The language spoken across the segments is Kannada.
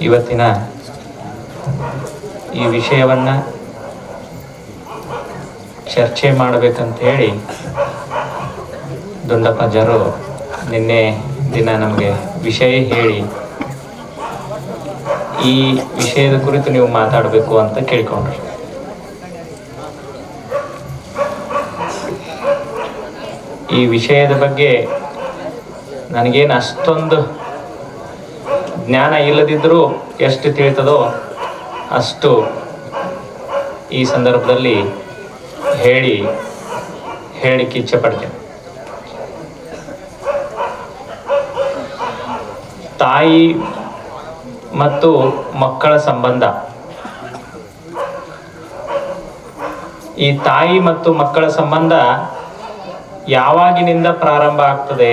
ಇವತ್ತಿನ ಈ ವಿಷಯವನ್ನು ಚರ್ಚೆ ಮಾಡಬೇಕಂತ ಹೇಳಿ ಜರು ನಿನ್ನೆ ದಿನ ನಮಗೆ ವಿಷಯ ಹೇಳಿ ಈ ವಿಷಯದ ಕುರಿತು ನೀವು ಮಾತಾಡಬೇಕು ಅಂತ ಕೇಳ್ಕೊಂಡ್ರಿ. ಈ ವಿಷಯದ ಬಗ್ಗೆ ನನಗೇನು ಅಷ್ಟೊಂದು ಜ್ಞಾನ ಇಲ್ಲದಿದ್ದರೂ ಎಷ್ಟು ತಿಳಿತದೋ ಅಷ್ಟು ಈ ಸಂದರ್ಭದಲ್ಲಿ ಹೇಳಿ, ಹೇಳಿಕ್ಕೆ ಇಚ್ಛೆ ಪಡ್ತೇನೆ. ತಾಯಿ ಮತ್ತು ಮಕ್ಕಳ ಸಂಬಂಧ. ಈ ತಾಯಿ ಮತ್ತು ಮಕ್ಕಳ ಸಂಬಂಧ ಯಾವಾಗಿನಿಂದ ಪ್ರಾರಂಭ ಆಗ್ತದೆ?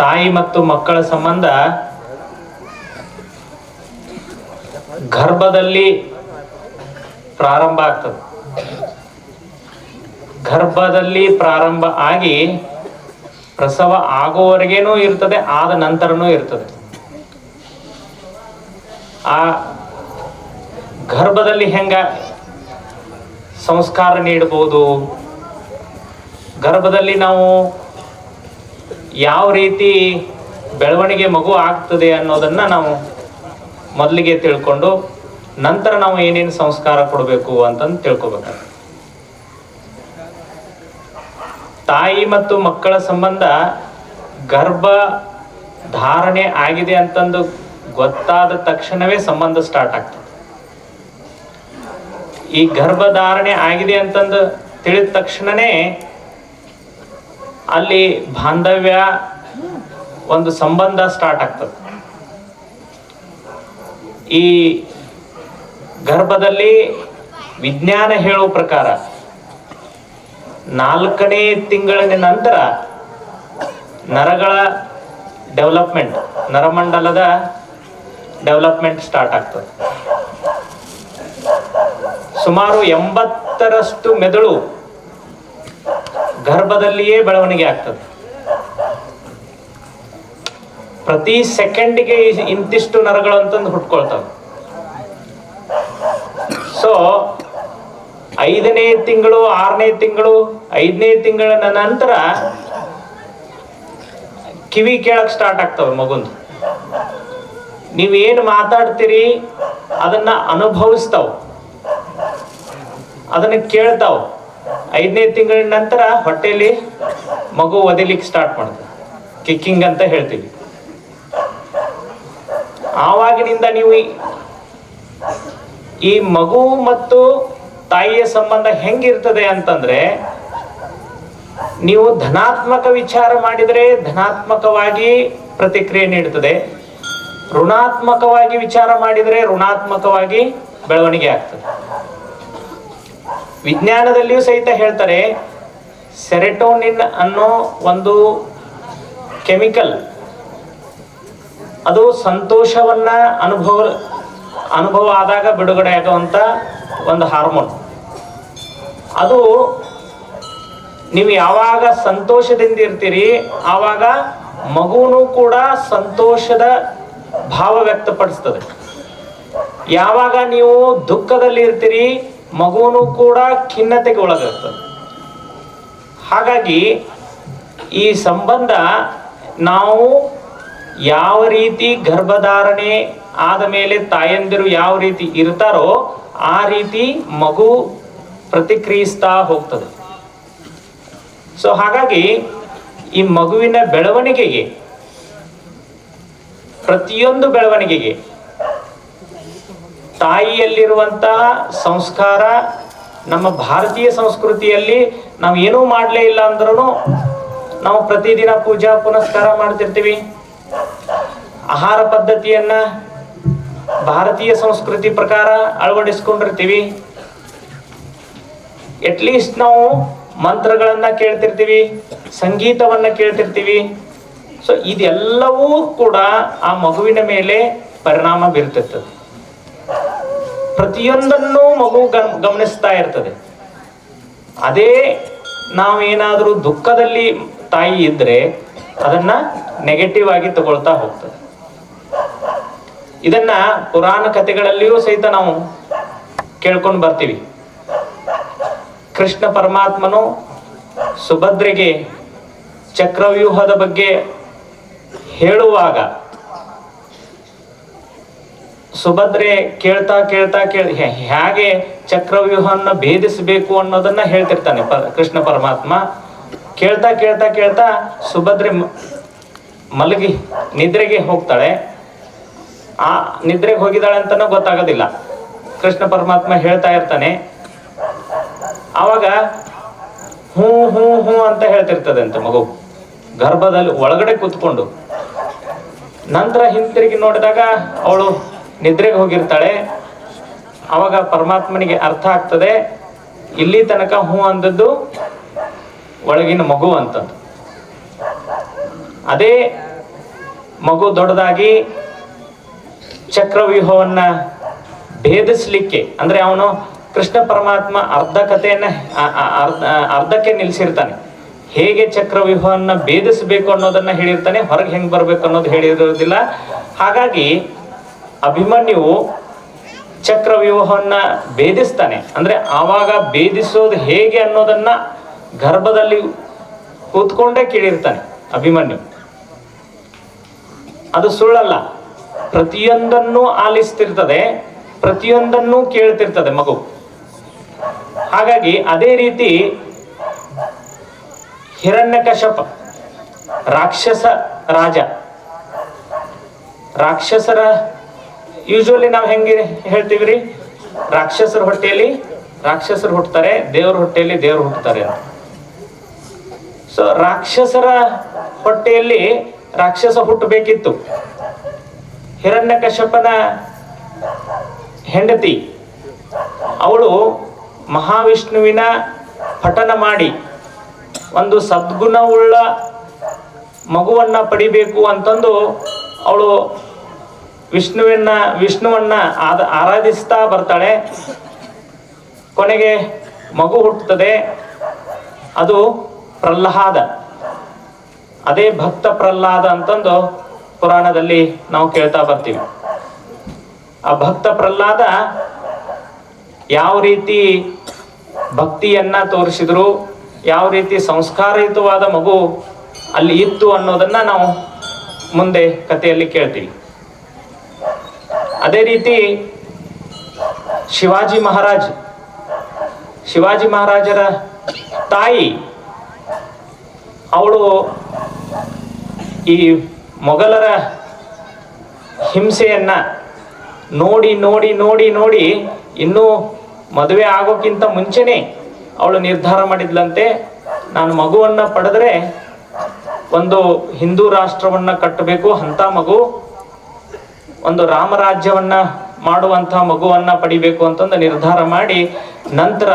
ತಾಯಿ ಮತ್ತು ಮಕ್ಕಳ ಸಂಬಂಧ ಗರ್ಭದಲ್ಲಿ ಪ್ರಾರಂಭ ಆಗ್ತದೆ. ಗರ್ಭದಲ್ಲಿ ಪ್ರಾರಂಭ ಆಗಿ ಪ್ರಸವ ಆಗೋವರೆಗೇನೂ ಇರ್ತದೆ, ಆದ ನಂತರನೂ ಇರ್ತದೆ. ಆ ಗರ್ಭದಲ್ಲಿ ಹೆಂಗ ಸಂಸ್ಕಾರ ನೀಡಬಹುದು ಗರ್ಭದಲ್ಲಿ ನಾವು ಯಾವ ರೀತಿ ಬೆಳವಣಿಗೆ ಮಗು ಆಗ್ತದೆ ಅನ್ನೋದನ್ನ ನಾವು ಮೊದಲಿಗೆ ತಿಳ್ಕೊಂಡು ನಂತರ ನಾವು ಏನೇನು ಸಂಸ್ಕಾರ ಕೊಡಬೇಕು ಅಂತಂದು ತಿಳ್ಕೊಬೇಕು ತಾಯಿ ಮತ್ತು ಮಕ್ಕಳ ಸಂಬಂಧ ಗರ್ಭ ಧಾರಣೆ ಆಗಿದೆ ಅಂತಂದು ಗೊತ್ತಾದ ತಕ್ಷಣವೇ ಸಂಬಂಧ ಸ್ಟಾರ್ಟ್ ಆಗ್ತದೆ. ಈ ಗರ್ಭಧಾರಣೆ ಆಗಿದೆ ಅಂತಂದು ತಿಳಿದ ತಕ್ಷಣನೇ ಅಲ್ಲಿ ಬಾಂಧವ್ಯ ಒಂದು ಸಂಬಂಧ ಸ್ಟಾರ್ಟ್ ಆಗ್ತದೆ. ಈ ಗರ್ಭದಲ್ಲಿ ವಿಜ್ಞಾನ ಹೇಳುವ ಪ್ರಕಾರ ನಾಲ್ಕನೇ ತಿಂಗಳಿನ ನಂತರ ನರಗಳ ಡೆವಲಪ್ಮೆಂಟ್ ನರಮಂಡಲದ ಡೆವಲಪ್ಮೆಂಟ್ ಸ್ಟಾರ್ಟ್ ಆಗ್ತದೆ. ಸುಮಾರು ಎಂಬತ್ತರಷ್ಟು ಮೆದುಳು ಗರ್ಭದಲ್ಲಿಯೇ ಬೆಳವಣಿಗೆ ಆಗ್ತದೆ. ಪ್ರತಿ ಸೆಕೆಂಡಿಗೆ ಇಂತಿಷ್ಟು ನರಗಳು ಅಂತಂದು ಹುಟ್ಕೊಳ್ತವೆ. ಸೊ ಐದನೇ ತಿಂಗಳು, ಆರನೇ ತಿಂಗಳು, ಐದನೇ ತಿಂಗಳ ನಂತರ ಕಿವಿ ಕೇಳಕ್ ಸ್ಟಾರ್ಟ್ ಆಗ್ತವೆ ಮಗುಂದು. ನೀವೇನು ಮಾತಾಡ್ತೀರಿ? ಅದನ್ನ ಅನುಭವಿಸ್ತಾವ. ಅದನ್ನ ಕೇಳ್ತಾವ್. ಐದನೇ ತಿಂಗಳ ನಂತರ ಹೊಟ್ಟೆಯಲ್ಲಿ ಮಗು ಒದಿಲಿಕ್ಕೆ ಸ್ಟಾರ್ಟ್ ಮಾಡ್ತದೆ ಕಿಕ್ಕಿಂಗ್ ಅಂತ ಹೇಳ್ತೀವಿ. ಆವಾಗಿನಿಂದ ನೀವು ಈ- ಮಗು ಮತ್ತು ತಾಯಿಯ ಸಂಬಂಧ ಹೆಂಗಿರ್ತದೆ ಅಂತಂದ್ರೆ, ನೀವು ಧನಾತ್ಮಕ ವಿಚಾರ ಮಾಡಿದರೆ ಧನಾತ್ಮಕವಾಗಿ ಪ್ರತಿಕ್ರಿಯೆ ನೀಡುತ್ತದೆ. ಋಣಾತ್ಮಕವಾಗಿ ವಿಚಾರ ಮಾಡಿದರೆ ಋಣಾತ್ಮಕವಾಗಿ ಬೆಳವಣಿಗೆ ಆಗ್ತದೆ. ವಿಜ್ಞಾನದಲ್ಲಿಯೂ ಸಹಿತ ಹೇಳ್ತಾರೆ, ಸೆರೆಟೋನಿನ್ ಅನ್ನೋ ಒಂದು ಕೆಮಿಕಲ್, ಅದು ಸಂತೋಷವನ್ನ ಅನುಭವ ಅನುಭವ ಆದಾಗ ಬಿಡುಗಡೆ ಆಗುವಂಥ ಒಂದು ಹಾರ್ಮೋನ್. ಅದು ನೀವು ಯಾವಾಗ ಸಂತೋಷದಿಂದ ಇರ್ತೀರಿ, ಆವಾಗ ಮಗುನು ಕೂಡ ಸಂತೋಷದ ಭಾವ ವ್ಯಕ್ತಪಡಿಸ್ತದೆ. ಯಾವಾಗ ನೀವು ದುಃಖದಲ್ಲಿ ಇರ್ತೀರಿ ಮಗುನು ಕೂಡ ಖಿನ್ನತೆಗೆ ಒಳಗಾಗ್ತದೆ ಹಾಗಾಗಿ ಈ ಸಂಬಂಧ ನಾವು ಯಾವ ರೀತಿ ಗರ್ಭಧಾರಣೆ ಆದ ಮೇಲೆ ತಾಯಂದಿರು ಯಾವ ರೀತಿ ಇರ್ತಾರೋ ಆ ರೀತಿ ಮಗು ಪ್ರತಿಕ್ರಿಯಿಸ್ತಾ ಹೋಗ್ತದೆ. ಸೊ ಹಾಗಾಗಿ ಈ ಮಗುವಿನ ಬೆಳವಣಿಗೆಗೆ, ಪ್ರತಿಯೊಂದು ಬೆಳವಣಿಗೆಗೆ ತಾಯಿಯಲ್ಲಿರುವಂತಹ ಸಂಸ್ಕಾರ ನಮ್ಮ ಭಾರತೀಯ ಸಂಸ್ಕೃತಿಯಲ್ಲಿ ನಾವು ಏನೂ ಮಾಡಲೇ ಇಲ್ಲ ಅಂದ್ರೂ ನಾವು ಪ್ರತಿದಿನ ಪೂಜಾ ಪುನಸ್ಕಾರ ಮಾಡ್ತಿರ್ತೀವಿ. ಆಹಾರ ಪದ್ಧತಿಯನ್ನ ಭಾರತೀಯ ಸಂಸ್ಕೃತಿ ಪ್ರಕಾರ ಅಳವಡಿಸ್ಕೊಂಡಿರ್ತೀವಿ. ಅಟ್ಲೀಸ್ಟ್ ನಾವು ಮಂತ್ರಗಳನ್ನ ಕೇಳ್ತಿರ್ತೀವಿ, ಸಂಗೀತವನ್ನ ಕೇಳ್ತಿರ್ತೀವಿ. ಸೊ ಇದೆಲ್ಲವೂ ಕೂಡ ಆ ಮಗುವಿನ ಮೇಲೆ ಪರಿಣಾಮ ಬೀರ್ತಿರ್ತದೆ. ಪ್ರತಿಯೊಂದನ್ನು ಮಗು ಗಮ್- ಗಮನಿಸ್ತಾ ಇರ್ತದೆ. ಅದೇ ನಾವೇನಾದರೂ ದುಃಖದಲ್ಲಿ ತಾಯಿ ಇದ್ರೆ ಅದನ್ನ ನೆಗೆಟಿವ್ ಆಗಿ ತಗೊಳ್ತಾ ಹೋಗ್ತದೆ. ಇದನ್ನ ಪುರಾಣ ಕಥೆಗಳಲ್ಲಿಯೂ ಸಹಿತ ನಾವು ಕೇಳ್ಕೊಂಡು ಬರ್ತೀವಿ. ಕೃಷ್ಣ ಪರಮಾತ್ಮನು ಸುಭದ್ರೆಗೆ ಚಕ್ರವ್ಯೂಹದ ಬಗ್ಗೆ ಹೇಳುವಾಗ ಸುಭದ್ರೆ ಕೇಳ್ತಾ ಕೇಳ್ತಾ ಕೇಳಿ ಹೇಗೆ ಚಕ್ರವ್ಯೂಹವನ್ನು ಭೇದಿಸಬೇಕು ಅನ್ನೋದನ್ನ ಹೇಳ್ತಿರ್ತಾನೆ ಕೃಷ್ಣ ಪರಮಾತ್ಮ. ಕೇಳ್ತಾ ಕೇಳ್ತಾ ಕೇಳ್ತಾ ಸುಭದ್ರೆ ಮಲಗಿ ನಿದ್ರೆಗೆ ಹೋಗ್ತಾಳೆ. ಆ ನಿದ್ರೆಗೆ ಹೋಗಿದ್ದಾಳೆ ಅಂತನೂ ಗೊತ್ತಾಗೋದಿಲ್ಲ. ಕೃಷ್ಣ ಪರಮಾತ್ಮ ಹೇಳ್ತಾ ಇರ್ತಾನೆ. ಆವಾಗ ಹ್ಞೂ ಹ್ಞೂ ಹ್ಞೂ ಅಂತ ಹೇಳ್ತಿರ್ತದೆ ಅಂತ ಮಗು. ಗರ್ಭದಲ್ಲಿ ಒಳಗಡೆ ಕೂತ್ಕೊಂಡು. ನಂತರ ಹಿಂತಿರುಗಿ ನೋಡಿದಾಗ ಅವಳು ನಿದ್ರೆಗೆ ಹೋಗಿರ್ತಾಳೆ. ಅವಾಗ ಪರಮಾತ್ಮನಿಗೆ ಅರ್ಥ ಆಗ್ತದೆ, ಇಲ್ಲಿ ತನಕ ಹೂ ಅಂದದ್ದು ಒಳಗಿನ ಮಗು ಅಂತದ್ದು. ಅದೇ ಮಗು ದೊಡ್ಡದಾಗಿ ಚಕ್ರವ್ಯೂಹವನ್ನ ಭೇದಿಸ್ಲಿಕ್ಕೆ, ಅಂದ್ರೆ ಅವನು ಕೃಷ್ಣ ಪರಮಾತ್ಮ ಅರ್ಧ ಕಥೆಯನ್ನ ಅರ್ಧಕ್ಕೆ ನಿಲ್ಸಿರ್ತಾನೆ. ಹೇಗೆ ಚಕ್ರವ್ಯೂಹವನ್ನ ಭೇದಿಸ್ಬೇಕು ಅನ್ನೋದನ್ನ ಹೇಳಿರ್ತಾನೆ, ಹೊರಗೆ ಹೆಂಗ್ ಬರ್ಬೇಕು ಅನ್ನೋದು ಹೇಳಿರೋದಿಲ್ಲ. ಹಾಗಾಗಿ ಅಭಿಮನ್ಯು ಚಕ್ರವ್ಯೂಹವನ್ನ ಭೇದಿಸ್ತಾನೆ. ಅಂದ್ರೆ ಆವಾಗ ಭೇದಿಸೋದು ಹೇಗೆ ಅನ್ನೋದನ್ನ ಗರ್ಭದಲ್ಲಿ ಕೂತ್ಕೊಂಡೇ ಕೇಳಿರ್ತಾನೆ ಅಭಿಮನ್ಯು. ಅದು ಸುಳ್ಳಲ್ಲ. ಪ್ರತಿಯೊಂದನ್ನು ಆಲಿಸ್ತಿರ್ತದೆ, ಪ್ರತಿಯೊಂದನ್ನು ಕೇಳ್ತಿರ್ತದೆ ಮಗು. ಹಾಗಾಗಿ ಅದೇ ರೀತಿ ಹಿರಣ್ಯಕಶಪ ರಾಕ್ಷಸ ರಾಜ, ರಾಕ್ಷಸರ ಯೂಶುವಲಿ ನಾವು ಹೆಂಗೆ ಹೇಳ್ತೀವಿ ರೀ? ರಾಕ್ಷಸರ ಹೊಟ್ಟೆಯಲ್ಲಿ ರಾಕ್ಷಸರು ಹುಟ್ಟುತ್ತಾರೆ ದೇವ್ರ ಹೊಟ್ಟೆಯಲ್ಲಿ ದೇವ್ರು ಹುಟ್ಟುತ್ತಾರೆ ಸೊ ರಾಕ್ಷಸರ ಹೊಟ್ಟೆಯಲ್ಲಿ ರಾಕ್ಷಸ ಹುಟ್ಟಬೇಕಿತ್ತು. ಹಿರಣ್ಯಕಶ್ಯಪನ ಹೆಂಡತಿ, ಅವಳು ಮಹಾವಿಷ್ಣುವಿನ ಪಠನ ಮಾಡಿ ಒಂದು ಸದ್ಗುಣವುಳ್ಳ ಮಗುವನ್ನ ಪಡಿಬೇಕು ಅಂತಂದು ಅವಳು ವಿಷ್ಣುವಿನ, ವಿಷ್ಣುವನ್ನ ಆದ, ಆರಾಧಿಸ್ತಾ ಬರ್ತಾಳೆ. ಕೊನೆಗೆ ಮಗು ಹುಟ್ಟುತ್ತದೆ. ಅದು ಪ್ರಹ್ಲಾದ. ಅದೇ ಭಕ್ತ ಪ್ರಹ್ಲಾದ ಅಂತಂದು ಪುರಾಣದಲ್ಲಿ ನಾವು ಕೇಳ್ತಾ ಬರ್ತೀವಿ. ಆ ಭಕ್ತ ಪ್ರಹ್ಲಾದ ಯಾವ ರೀತಿ ಭಕ್ತಿಯನ್ನ ತೋರಿಸಿದ್ರು, ಯಾವ ರೀತಿ ಸಂಸ್ಕಾರಯುತವಾದ ಮಗು ಅಲ್ಲಿ ಇತ್ತು ಅನ್ನೋದನ್ನ ನಾವು ಮುಂದೆ ಕಥೆಯಲ್ಲಿ ಕೇಳ್ತೀವಿ. ಅದೇ ರೀತಿ ಶಿವಾಜಿ ಮಹಾರಾಜ್, ಶಿವಾಜಿ ಮಹಾರಾಜರ ತಾಯಿ, ಅವಳು ಈ ಮೊಘಲರ ಹಿಂಸೆಯನ್ನ ನೋಡಿ ನೋಡಿ ನೋಡಿ ನೋಡಿ ಇನ್ನೂ ಮದುವೆ ಆಗೋಕ್ಕಿಂತ ಮುಂಚೆನೇ ಅವಳು ನಿರ್ಧಾರ ಮಾಡಿದ್ಲಂತೆ. ನಾನು ಮಗುವನ್ನ ಪಡೆದ್ರೆ ಒಂದು ಹಿಂದೂ ರಾಷ್ಟ್ರವನ್ನ ಕಟ್ಟಬೇಕು, ಅಂತ ಮಗು. ಒಂದು ರಾಮರಾಜ್ಯವನ್ನ ಮಾಡುವಂತ ಮಗುವನ್ನ ಪಡಿಬೇಕು ಅಂತಂದು ನಿರ್ಧಾರ ಮಾಡಿ ನಂತರ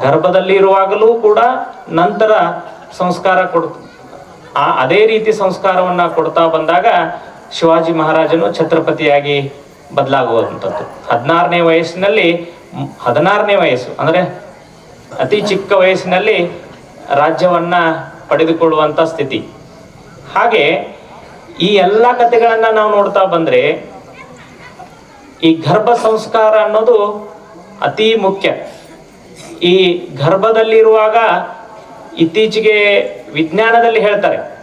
ಗರ್ಭದಲ್ಲಿ ಇರುವಾಗಲೂ ಕೂಡ ನಂತರ ಸಂಸ್ಕಾರ ಕೊಡ್ ಆ ಅದೇ ರೀತಿ ಸಂಸ್ಕಾರವನ್ನ ಕೊಡ್ತಾ ಬಂದಾಗ ಶಿವಾಜಿ ಮಹಾರಾಜನು ಛತ್ರಪತಿಯಾಗಿ ಬದಲಾಗುವಂಥದ್ದು. ಹದಿನಾರನೇ ವಯಸ್ಸಿನಲ್ಲಿ, ಹದಿನಾರನೇ ವಯಸ್ಸು, ಅಂದ್ರೆ ಅತಿ ಚಿಕ್ಕ ವಯಸ್ಸಿನಲ್ಲಿ ರಾಜ್ಯವನ್ನ ಪಡೆದುಕೊಳ್ಳುವಂತ ಸ್ಥಿತಿ. ಹಾಗೆ ಈ ಎಲ್ಲ ಕಥೆಗಳನ್ನ ನಾವು ನೋಡ್ತಾ ಬಂದ್ರೆ ಈ ಗರ್ಭ ಸಂಸ್ಕಾರ ಅನ್ನೋದು ಅತಿ ಮುಖ್ಯ. ಈ ಗರ್ಭದಲ್ಲಿರುವಾಗ ಇತ್ತೀಚೆಗೆ ವಿಜ್ಞಾನದಲ್ಲಿ ಹೇಳ್ತಾರೆ.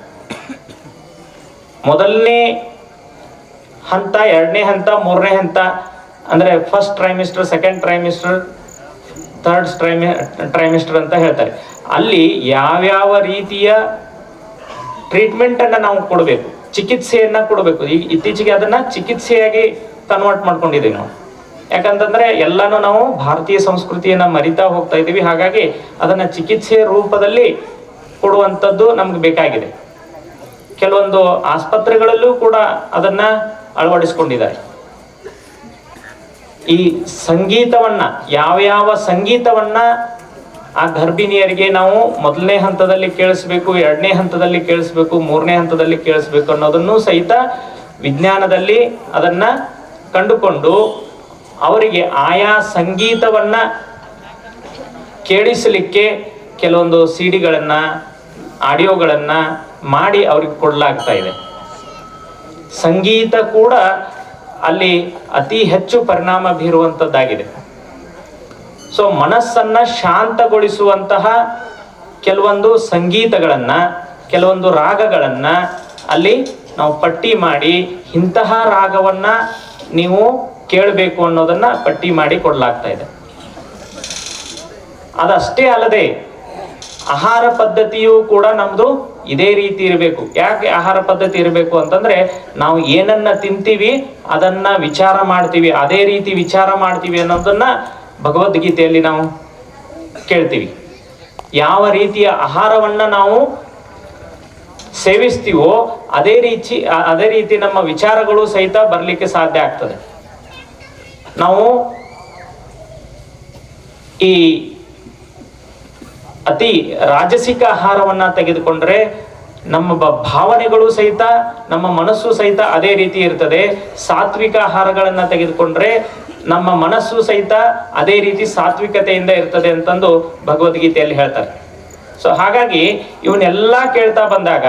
ಮೊದಲನೇ ಹಂತ, ಎರಡನೇ ಹಂತ, ಮೂರನೇ ಹಂತ, ಅಂದ್ರೆ first trimester second trimester third ಟ್ರೈಮಿ trimester ಅಂತ ಹೇಳ್ತಾರೆ. ಅಲ್ಲಿ ಯಾವ್ಯಾವ ರೀತಿಯ ಟ್ರೀಟ್ಮೆಂಟ್ ಅನ್ನ ನಾವು ಕೊಡಬೇಕು? ಚಿಕಿತ್ಸೆಯನ್ನ ಕೊಡಬೇಕು. ಈ ಇತ್ತೀಚೆಗೆ ಅದನ್ನ ಚಿಕಿತ್ಸೆಯಾಗಿ ಕನ್ವರ್ಟ್ ಮಾಡ್ಕೊಂಡಿದ್ದೀವಿ ನಾವು. ಯಾಕಂತಂದ್ರೆ ಎಲ್ಲಾನು ನಾವು ಭಾರತೀಯ ಸಂಸ್ಕೃತಿಯನ್ನ ಮರಿತಾ ಹೋಗ್ತಾ ಇದ್ದೀವಿ. ಹಾಗಾಗಿ ಅದನ್ನ ಚಿಕಿತ್ಸೆಯ ರೂಪದಲ್ಲಿ ಕೊಡುವಂಥದ್ದು ನಮ್ಗೆ ಬೇಕಾಗಿದೆ. ಕೆಲವೊಂದು ಆಸ್ಪತ್ರೆಗಳಲ್ಲೂ ಕೂಡ ಅದನ್ನ ಅಳವಡಿಸ್ಕೊಂಡಿದ್ದಾರೆ. ಈ ಸಂಗೀತವನ್ನ ಯಾವ ಯಾವ ಸಂಗೀತವನ್ನ ಆ ಗರ್ಭಿಣಿಯರಿಗೆ ನಾವು ಮೊದಲನೇ ಹಂತದಲ್ಲಿ ಕೇಳಿಸ್ಬೇಕು, ಎರಡನೇ ಹಂತದಲ್ಲಿ ಕೇಳಿಸ್ಬೇಕು, ಮೂರನೇ ಹಂತದಲ್ಲಿ ಕೇಳಿಸ್ಬೇಕು ಅನ್ನೋದನ್ನು ಸಹಿತ ವಿಜ್ಞಾನದಲ್ಲಿ ಅದನ್ನ ಕಂಡುಕೊಂಡು ಅವರಿಗೆ ಆಯಾ ಸಂಗೀತವನ್ನ ಕೇಳಿಸಲಿಕ್ಕೆ ಕೆಲವೊಂದು ಸಿಡಿಗಳನ್ನ, ಆಡಿಯೋಗಳನ್ನ ಮಾಡಿ ಅವ್ರಿಗೆ ಕೊಡಲಾಗ್ತಾ ಇದೆ. ಸಂಗೀತ ಕೂಡ ಅಲ್ಲಿ ಅತಿ ಹೆಚ್ಚು ಪರಿಣಾಮ ಬೀರುವಂಥದ್ದಾಗಿದೆ ಸೊ ಮನಸ್ಸನ್ನ ಶಾಂತಗೊಳಿಸುವಂತಹ ಕೆಲವೊಂದು ಸಂಗೀತಗಳನ್ನ, ಕೆಲವೊಂದು ರಾಗಗಳನ್ನ ಅಲ್ಲಿ ನಾವು ಪಟ್ಟಿ ಮಾಡಿ ಇಂತಹ ರಾಗವನ್ನ ನೀವು ಕೇಳಬೇಕು ಅನ್ನೋದನ್ನ ಪಟ್ಟಿ ಮಾಡಿ ಕೊಡಲಾಗ್ತಾ ಇದೆ. ಅದಷ್ಟೇ ಅಲ್ಲದೆ ಆಹಾರ ಪದ್ಧತಿಯು ಕೂಡ ನಮ್ದು ಇದೇ ರೀತಿ ಇರಬೇಕು. ಯಾಕೆ ಆಹಾರ ಪದ್ಧತಿ ಇರಬೇಕು ಅಂತಂದ್ರೆ ನಾವು ಏನನ್ನ ತಿಂತೀವಿ ಅದನ್ನ ವಿಚಾರ ಮಾಡ್ತೀವಿ, ಅದೇ ರೀತಿ ವಿಚಾರ ಮಾಡ್ತೀವಿ ಅನ್ನೋದನ್ನ ಭಗವದ್ಗೀತೆಯಲ್ಲಿ ನಾವು ಕೇಳ್ತೀವಿ. ಯಾವ ರೀತಿಯ ಆಹಾರವನ್ನ ನಾವು ಸೇವಿಸ್ತೀವೋ ಅದೇ ರೀತಿ ಅದೇ ರೀತಿ ನಮ್ಮ ವಿಚಾರಗಳು ಸಹಿತ ಬರಲಿಕ್ಕೆ ಸಾಧ್ಯ ಆಗ್ತದೆ. ನಾವು ಈ ಅತಿ ರಾಜಸಿಕ ಆಹಾರವನ್ನ ತೆಗೆದುಕೊಂಡ್ರೆ ನಮ್ಮ ಭಾವನೆಗಳು ಸಹಿತ, ನಮ್ಮ ಮನಸ್ಸು ಸಹಿತ ಅದೇ ರೀತಿ ಇರ್ತದೆ. ಸಾತ್ವಿಕ ಆಹಾರಗಳನ್ನ ತೆಗೆದುಕೊಂಡ್ರೆ ನಮ್ಮ ಮನಸ್ಸು ಸಹಿತ ಅದೇ ರೀತಿ ಸಾತ್ವಿಕತೆಯಿಂದ ಇರ್ತದೆ ಅಂತಂದು ಭಗವದ್ಗೀತೆಯಲ್ಲಿ ಹೇಳ್ತಾರೆ. ಸೊ ಹಾಗಾಗಿ ಇವನ್ನೆಲ್ಲ ಕೇಳ್ತಾ ಬಂದಾಗ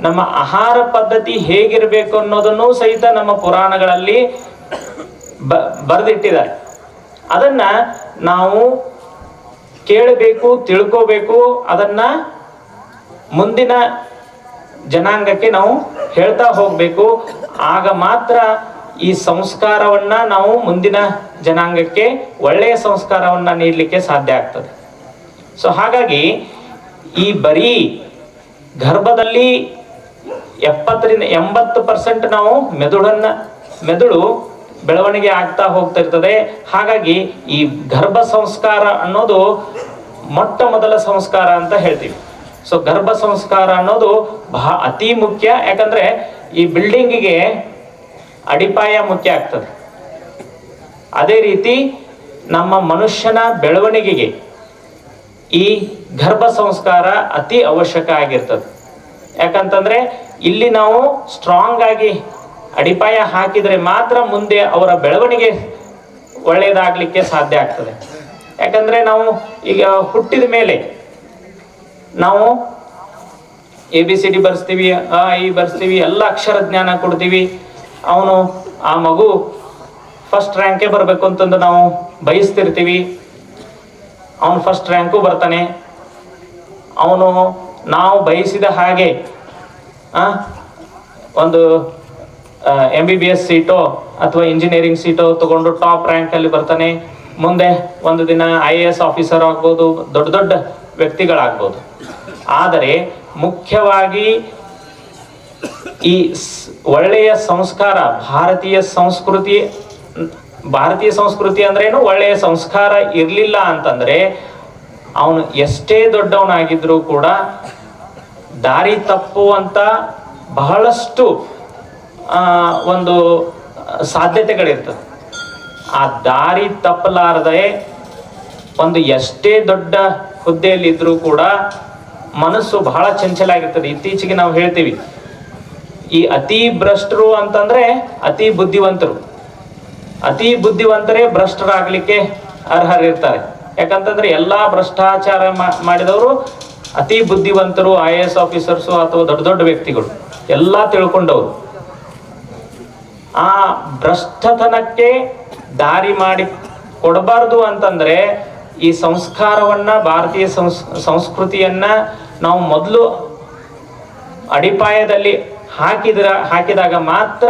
ನಮ್ಮ ಆಹಾರ ಪದ್ಧತಿ ಹೇಗಿರಬೇಕು ಅನ್ನೋದನ್ನು ಸಹಿತ ನಮ್ಮ ಪುರಾಣಗಳಲ್ಲಿ ಬ, ಬರೆದಿಟ್ಟಿದ್ದಾರೆ. ಅದನ್ನ ನಾವು ಕೇಳಬೇಕು, ತಿಳ್ಕೋಬೇಕು, ಅದನ್ನ ಮುಂದಿನ ಜನಾಂಗಕ್ಕೆ ನಾವು ಹೇಳ್ತಾ ಹೋಗಬೇಕು. ಆಗ ಮಾತ್ರ ಈ ಸಂಸ್ಕಾರವನ್ನ ನಾವು ಮುಂದಿನ ಜನಾಂಗಕ್ಕೆ ಒಳ್ಳೆಯ ಸಂಸ್ಕಾರವನ್ನ ನೀಡಲಿಕ್ಕೆ ಸಾಧ್ಯ ಆಗ್ತದೆ. ಸೊ ಹಾಗಾಗಿ ಈ ಬರೀ ಗರ್ಭದಲ್ಲಿ ಎಪ್ಪತ್ತರಿಂದ ಎಂಬತ್ತು ಪರ್ಸೆಂಟ್ ನಾವು ಮೆದುಳನ್ನ, ಮೆದುಳು ಬೆಳವಣಿಗೆ ಆಗ್ತಾ ಹೋಗ್ತಿರ್ತದೆ ಹಾಗಾಗಿ ಈ ಗರ್ಭ ಸಂಸ್ಕಾರ ಅನ್ನೋದು ಮೊಟ್ಟ ಮೊದಲ ಸಂಸ್ಕಾರ ಅಂತ ಹೇಳ್ತೀವಿ. ಸೊ ಗರ್ಭ ಸಂಸ್ಕಾರ ಅನ್ನೋದು ಬಹ ಅತಿ ಮುಖ್ಯ. ಯಾಕಂದ್ರೆ ಈ ಬಿಲ್ಡಿಂಗಿಗೆ ಅಡಿಪಾಯ ಮುಖ್ಯ ಆಗ್ತದೆ. ಅದೇ ರೀತಿ ನಮ್ಮ ಮನುಷ್ಯನ ಬೆಳವಣಿಗೆಗೆ ಈ ಗರ್ಭ ಸಂಸ್ಕಾರ ಅತಿ ಅವಶ್ಯಕ ಆಗಿರ್ತದೆ. ಯಾಕಂತಂದ್ರೆ ಇಲ್ಲಿ ನಾವು ಸ್ಟ್ರಾಂಗ್ ಆಗಿ ಅಡಿಪಾಯ ಹಾಕಿದ್ರೆ ಮಾತ್ರ ಮುಂದೆ ಅವರ ಬೆಳವಣಿಗೆ ಒಳ್ಳೆಯದಾಗ್ಲಿಕ್ಕೆ ಸಾಧ್ಯ ಆಗ್ತದೆ. ಯಾಕಂದ್ರೆ ನಾವು ಈಗ ಹುಟ್ಟಿದ ಮೇಲೆ ನಾವು ಎ ಬಿ ಸಿ ಡಿ ಬರ್ಸ್ತೀವಿ ಅ ಈ ಬರ್ಸ್ತೀವಿ, ಎಲ್ಲ ಅಕ್ಷರ ಜ್ಞಾನ ಕೊಡ್ತೀವಿ ಅವನು ಆ ಮಗು ಫಸ್ಟ್ ರ್ಯಾಂಕೇ ಬರಬೇಕು ಅಂತಂದು ನಾವು ಬಯಸ್ತಿರ್ತೀವಿ. ಅವನು ಫಸ್ಟ್ ರ್ಯಾಂಕು ಬರ್ತಾನೆ. ಅವನು ನಾವು ಬಯಸಿದ ಹಾಗೆ ಒಂದು ಎಂ ಬಿ ಬಿ ಎಸ್ ಸೀಟೋ ಅಥವಾ ಇಂಜಿನಿಯರಿಂಗ್ ಸೀಟೋ ತಗೊಂಡು ಟಾಪ್ ರ್ಯಾಂಕಲ್ಲಿ ಬರ್ತಾನೆ. ಮುಂದೆ ಒಂದು ದಿನ ಐ ಎ ಎಸ್ ಆಫೀಸರ್ ಆಗ್ಬೋದು, ದೊಡ್ಡ ದೊಡ್ಡ ವ್ಯಕ್ತಿಗಳಾಗ್ಬೋದು. ಆದರೆ ಮುಖ್ಯವಾಗಿ ಈ ಒಳ್ಳೆಯ ಸಂಸ್ಕಾರ, ಭಾರತೀಯ ಸಂಸ್ಕೃತಿ ಭಾರತೀಯ ಸಂಸ್ಕೃತಿ ಅಂದ್ರೇನು ಒಳ್ಳೆಯ ಸಂಸ್ಕಾರ ಇರಲಿಲ್ಲ ಅಂತಂದ್ರೆ, ಅವನು ಎಷ್ಟೇ ದೊಡ್ಡವನಾಗಿದ್ರೂ ಕೂಡ ದಾರಿ ತಪ್ಪುವಂತ ಬಹಳಷ್ಟು ಒಂದು ಸಾಧ್ಯತೆಗಳಿರ್ತದೆ. ಆ ದಾರಿ ತಪ್ಪಲಾರದೆ ಒಂದು ಎಷ್ಟೇ ದೊಡ್ಡ ಹುದ್ದೆಯಲ್ಲಿದ್ದರೂ ಕೂಡ ಮನಸ್ಸು ಬಹಳ ಚಂಚಲಾಗಿರ್ತದೆ. ಇತ್ತೀಚೆಗೆ ನಾವು ಹೇಳ್ತೀವಿ ಈ ಅತಿ ಭ್ರಷ್ಟರು ಅಂತಂದ್ರೆ ಅತಿ ಬುದ್ಧಿವಂತರು. ಅತಿ ಬುದ್ಧಿವಂತರೇ ಭ್ರಷ್ಟರಾಗ್ಲಿಕ್ಕೆ ಅರ್ಹರಿರ್ತಾರೆ. ಯಾಕಂತಂದ್ರೆ ಎಲ್ಲಾ ಭ್ರಷ್ಟಾಚಾರ ಮಾಡಿದವರು ಅತಿ ಬುದ್ಧಿವಂತರು, ಐ ಎ ಎಸ್ ಆಫೀಸರ್ಸು ಅಥವಾ ದೊಡ್ಡ ದೊಡ್ಡ ವ್ಯಕ್ತಿಗಳು. ಎಲ್ಲಾ ತಿಳ್ಕೊಂಡವರು. ಆ ಭ್ರಷ್ಟತನಕ್ಕೆ ದಾರಿ ಮಾಡಿ ಕೊಡಬಾರ್ದು ಅಂತಂದ್ರೆ ಈ ಸಂಸ್ಕಾರವನ್ನ, ಭಾರತೀಯ ಸಂಸ್, ಸಂಸ್ಕೃತಿಯನ್ನ ನಾವು ಮೊದಲು ಅಡಿಪಾಯದಲ್ಲಿ ಹಾಕಿದ್ರ, ಹಾಕಿದಾಗ ಮಾತ್ರ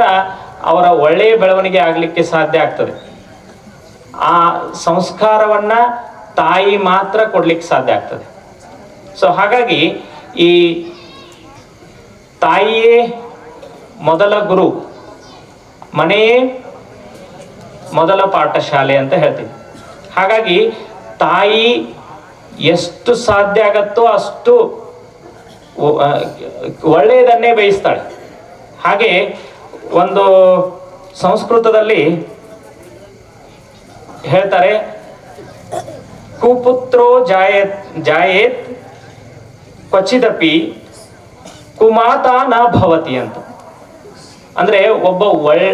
ಅವರ ಒಳ್ಳೆಯ ಬೆಳವಣಿಗೆ ಆಗಲಿಕ್ಕೆ ಸಾಧ್ಯ ಆಗ್ತದೆ. ಆ ಸಂಸ್ಕಾರವನ್ನ ತಾಯಿ ಮಾತ್ರ ಕೊಡ್ಲಿಕ್ಕೆ ಸಾಧ್ಯ ಆಗ್ತದೆ. ಸೊ ಹಾಗಾಗಿ ಈ ತಾಯಿಯೇ ಮೊದಲ ಗುರು, ಮನೆಯೇ ಮೊದಲ ಪಾಠಶಾಲೆ ಅಂತ ಹೇಳ್ತೀವಿ. ಹಾಗಾಗಿ ತಾಯಿ ಎಷ್ಟು ಸಾಧ್ಯ ಆಗತ್ತೋ ಅಷ್ಟು ಒಳ್ಳೆಯದನ್ನೇ ಬಯಸ್ತಾಳೆ. ಹಾಗೆ ಒಂದು ಸಂಸ್ಕೃತದಲ್ಲಿ ಹೇಳ್ತಾರೆ, ಕುಪುತ್ರೋ ಜಾಯೇತ್ ಜಾಯೇತ್ ಕ್ವಚಿದಪಿ ಕುಮಾತ ನ ಭವತಿ ಅಂತ. ಅಂದ್ರೆ ಒಬ್ಬ ಒಳ್,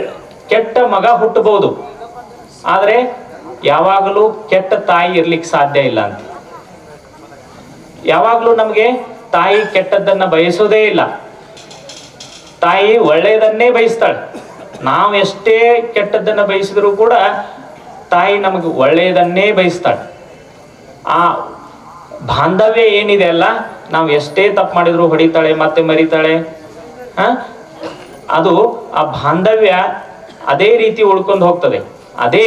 ಕೆಟ್ಟ ಮಗ ಹುಟ್ಟಬಹುದು. ಆದರೆ ಯಾವಾಗಲೂ ಕೆಟ್ಟ ತಾಯಿ ಇರ್ಲಿಕ್ಕೆ ಸಾಧ್ಯ ಇಲ್ಲ ಅಂತ. ಯಾವಾಗಲೂ ನಮಗೆ ತಾಯಿ ಕೆಟ್ಟದ್ದನ್ನ ಬಯಸೋದೇ ಇಲ್ಲ. ತಾಯಿ ಒಳ್ಳೆಯದನ್ನೇ ಬಯಸ್ತಾಳೆ. ನಾವು ಎಷ್ಟೇ ಕೆಟ್ಟದ್ದನ್ನು ಬಯಸಿದ್ರು ಕೂಡ ತಾಯಿ ನಮಗೆ ಒಳ್ಳೆಯದನ್ನೇ ಬಯಸ್ತಾಳೆ. ಆ ಬಾಂಧವ್ಯ ಏನಿದೆ ಅಲ್ಲ, ನಾವು ಎಷ್ಟೇ ತಪ್ಪು ಮಾಡಿದ್ರು ಹೊಡಿತಾಳೆ, ಮತ್ತೆ ಮರಿತಾಳೆ? ಅದು ಆ ಬಾಂಧವ್ಯ ಅದೇ ರೀತಿ ಉಳ್ಕೊಂಡು ಹೋಗ್ತದೆ. ಅದೇ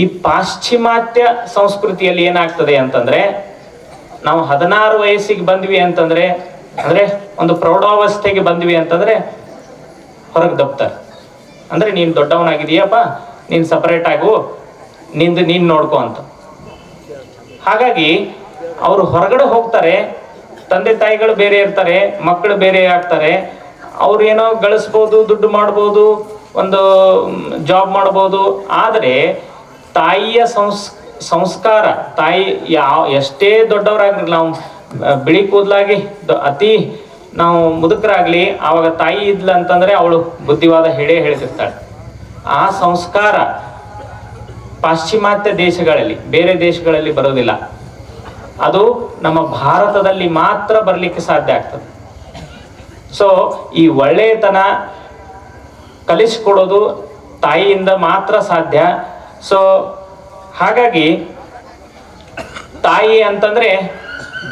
ಈ ಪಾಶ್ಚಿಮಾತ್ಯ ಸಂಸ್ಕೃತಿಯಲ್ಲಿ ಏನಾಗ್ತದೆ ಅಂತಂದ್ರೆ ನಾವು ಹದಿನಾರು ವಯಸ್ಸಿಗೆ ಬಂದ್ವಿ ಅಂತಂದ್ರೆ, ಅಂದ್ರೆ ಒಂದು ಪ್ರೌಢಾವಸ್ಥೆಗೆ ಬಂದ್ವಿ ಅಂತಂದ್ರೆ ಹೊರಗೆ ದಬ್ತಾರೆ ಅಂದ್ರೆ ನೀನು ದೊಡ್ಡವನಾಗಿದೀಯಪ್ಪ ನೀನು ಸಪರೇಟ್ ಆಗು, ನಿಂದು ನೀನು ನೋಡ್ಕೊ ಅಂತ. ಹಾಗಾಗಿ ಅವರು ಹೊರಗಡೆ ಹೋಗ್ತಾರೆ, ತಂದೆ ತಾಯಿಗಳು ಬೇರೆ ಇರ್ತಾರೆ ಮಕ್ಕಳು ಬೇರೆ ಆಗ್ತಾರೆ, ಅವ್ರು ಏನೋ ಗಳಿಸ್ಬೋದು, ದುಡ್ಡು ಮಾಡ್ಬೋದು, ಒಂದು ಜಾಬ್ ಮಾಡ್ಬೋದು. ಆದರೆ ತಾಯಿಯ ಸಂಸ್ ಸಂಸ್ಕಾರ, ತಾಯಿ ಯಾವ ಎಷ್ಟೇ ದೊಡ್ಡವರಾಗ್ಲಿ, ನಾವು ಬಿಳಿ ಕೂದಲಾಗಿ ಅತಿ ನಾವು ಮುದುಕರಾಗ್ಲಿ, ಆವಾಗ ತಾಯಿ ಇದ್ಲ ಅಂತಂದ್ರೆ ಅವಳು ಬುದ್ಧಿವಾದ ಹೇಳೇ ಹೇಳ್ತಿರ್ತಾಳೆ. ಆ ಸಂಸ್ಕಾರ ಪಾಶ್ಚಿಮಾತ್ಯ ದೇಶಗಳಲ್ಲಿ, ಬೇರೆ ದೇಶಗಳಲ್ಲಿ ಬರೋದಿಲ್ಲ. ಅದು ನಮ್ಮ ಭಾರತದಲ್ಲಿ ಮಾತ್ರ ಬರಲಿಕ್ಕೆ ಸಾಧ್ಯ ಆಗ್ತದೆ. ಸೊ ಈ ಒಳ್ಳೆಯತನ ಕಲಿಸ್ಕೊಡೋದು ತಾಯಿಯಿಂದ ಮಾತ್ರ ಸಾಧ್ಯ. ಸೊ ಹಾಗಾಗಿ ತಾಯಿ ಅಂತಂದ್ರೆ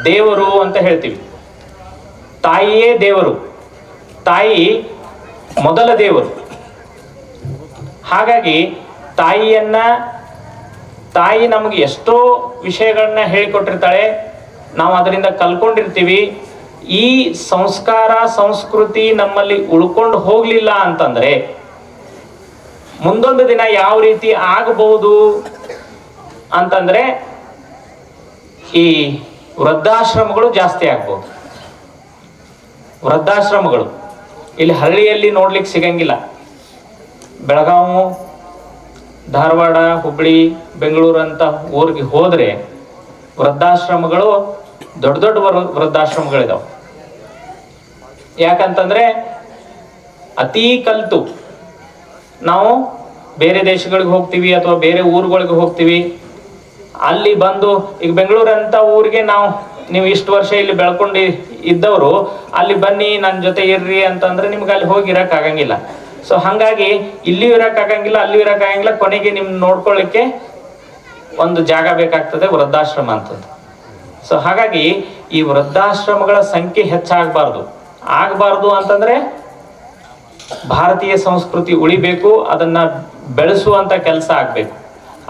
ದೇವರು ಅಂತ ಹೇಳ್ತೀವಿ. ತಾಯಿಯೇ ದೇವರು. ತಾಯಿ ಮೊದಲ ದೇವರು. ಹಾಗಾಗಿ ತಾಯಿಯನ್ನ, ತಾಯಿ ನಮಗೆ ಎಷ್ಟೋ ವಿಷಯಗಳನ್ನ ಹೇಳಿಕೊಟ್ಟಿರ್ತಾಳೆ. ನಾವು ಅದರಿಂದ ಕಲ್ಕೊಂಡಿರ್ತೀವಿ. ಈ ಸಂಸ್ಕಾರ, ಸಂಸ್ಕೃತಿ ನಮ್ಮಲ್ಲಿ ಉಳ್ಕೊಂಡು ಹೋಗ್ಲಿಲ್ಲ ಅಂತಂದ್ರೆ ಮುಂದೊಂದು ದಿನ ಯಾವ ರೀತಿ ಆಗಬಹುದು ಅಂತಂದ್ರೆ ಈ ವೃದ್ಧಾಶ್ರಮಗಳು ಜಾಸ್ತಿ ಆಗ್ಬೋದು. ವೃದ್ಧಾಶ್ರಮಗಳು. ಇಲ್ಲಿ ಹಳ್ಳಿಯಲ್ಲಿ ನೋಡ್ಲಿಕ್ಕೆ ಸಿಗಂಗಿಲ್ಲ. ಬೆಳಗಾವು ಧಾರವಾಡ ಹುಬ್ಬಳ್ಳಿ ಬೆಂಗಳೂರು ಅಂತ ಊರಿಗೆ ಹೋದರೆ ವೃದ್ಧಾಶ್ರಮಗಳು ದೊಡ್ಡ ದೊಡ್ಡ ವೃದ್ಧಾಶ್ರಮಗಳಿದಾವೆ. ಯಾಕಂತಂದ್ರೆ ಅತೀ ಕಲ್ತು ನಾವು ಬೇರೆ ದೇಶಗಳಿಗೆ ಹೋಗ್ತೀವಿ ಅಥವಾ ಬೇರೆ ಊರುಗಳಿಗೆ ಹೋಗ್ತೀವಿ. ಅಲ್ಲಿ ಬಂದು, ಈಗ ಬೆಂಗಳೂರು ಅಂತ ಊರಿಗೆ ನಾವು, ನೀವು ಇಷ್ಟು ವರ್ಷ ಇಲ್ಲಿ ಬೆಳ್ಕೊಂಡು ಇದ್ದವರು, ಅಲ್ಲಿ ಬನ್ನಿ ನನ್ನ ಜೊತೆ ಇರ್ರಿ ಅಂತಂದ್ರೆ ನಿಮ್ಗೆ ಅಲ್ಲಿ ಹೋಗಿ ಇರಕ್ ಆಗಂಗಿಲ್ಲ ಸೊ ಹಂಗಾಗಿ ಇಲ್ಲಿಯೂ ಇರಕ್ ಆಗಂಗಿಲ್ಲ ಅಲ್ಲಿ ಇರಕ್ ಆಗಂಗಿಲ್ಲ ಕೊನೆಗೆ ನಿಮ್ ನೋಡ್ಕೊಳ್ಳಿಕ್ಕೆ ಒಂದು ಜಾಗ ಬೇಕಾಗ್ತದೆ, ವೃದ್ಧಾಶ್ರಮ ಅಂತ ಸೊ ಹಾಗಾಗಿ ಈ ವೃದ್ಧಾಶ್ರಮಗಳ ಸಂಖ್ಯೆ ಹೆಚ್ಚಾಗಬಾರ್ದು. ಆಗಬಾರ್ದು ಅಂತಂದ್ರೆ ಭಾರತೀಯ ಸಂಸ್ಕೃತಿ ಉಳಿಬೇಕು, ಅದನ್ನ ಬೆಳೆಸುವಂತ ಕೆಲಸ ಆಗ್ಬೇಕು.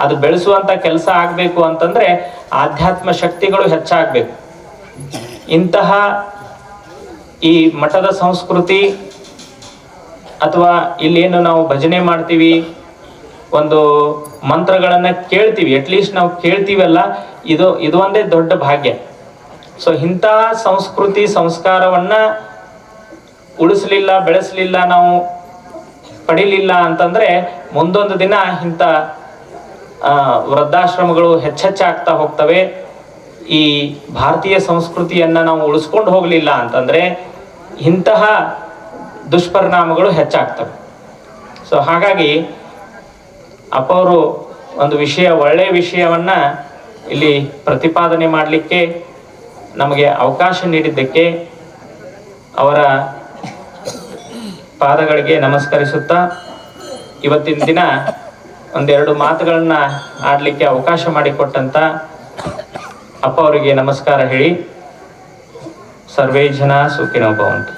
ಅದು ಬೆಳೆಸುವಂತ ಕೆಲಸ ಆಗ್ಬೇಕು ಅಂತಂದ್ರೆ ಆಧ್ಯಾತ್ಮ ಶಕ್ತಿಗಳು ಹೆಚ್ಚಾಗಬೇಕು. ಇಂತಹ ಈ ಮಠದ ಸಂಸ್ಕೃತಿ ಅಥವಾ ಇಲ್ಲೇನು ನಾವು ಭಜನೆ ಮಾಡ್ತೀವಿ, ಒಂದು ಮಂತ್ರಗಳನ್ನ ಕೇಳ್ತೀವಿ ಅಟ್ಲೀಸ್ಟ್ ನಾವು ಕೇಳ್ತೀವಲ್ಲ, ಇದು ಇದು ಒಂದೇ ದೊಡ್ಡ ಭಾಗ್ಯ. ಸೊ ಇಂಥ ಸಂಸ್ಕೃತಿ ಸಂಸ್ಕಾರವನ್ನ ಉಳಿಸ್ಲಿಲ್ಲ, ಬೆಳೆಸಲಿಲ್ಲ, ನಾವು ಪಡಿಲಿಲ್ಲ ಅಂತಂದ್ರೆ ಮುಂದೊಂದು ದಿನ ಇಂಥ ವೃದ್ಧಾಶ್ರಮಗಳು ಹೆಚ್ಚೆಚ್ಚಾಗ್ತಾ ಹೋಗ್ತವೆ. ಈ ಭಾರತೀಯ ಸಂಸ್ಕೃತಿಯನ್ನ ನಾವು ಉಳಿಸ್ಕೊಂಡು ಹೋಗಲಿಲ್ಲ ಅಂತಂದ್ರೆ ಇಂತಹ ದುಷ್ಪರಿಣಾಮಗಳು ಹೆಚ್ಚಾಗ್ತವೆ. ಸೊ ಹಾಗಾಗಿ ಅಪ್ಪ ಅವರು ಒಂದು ವಿಷಯ ಒಳ್ಳೆಯ ವಿಷಯವನ್ನ ಇಲ್ಲಿ ಪ್ರತಿಪಾದನೆ ಮಾಡಲಿಕ್ಕೆ ನಮಗೆ ಅವಕಾಶ ನೀಡಿದ್ದಕ್ಕೆ ಅವರ ಪಾದಗಳಿಗೆ ನಮಸ್ಕರಿಸುತ್ತಾ, ಇವತ್ತಿನ ದಿನ ಒಂದೆರಡು ಮಾತುಗಳನ್ನ ಆಡ್ಲಿಕ್ಕೆ ಅವಕಾಶ ಮಾಡಿಕೊಟ್ಟಂತ ಅಪ್ಪ ಅವರಿಗೆ ನಮಸ್ಕಾರ ಹೇಳಿ. ಸರ್ವೇ ಜನ ಸುಖಿನೋ ಭವಂತು.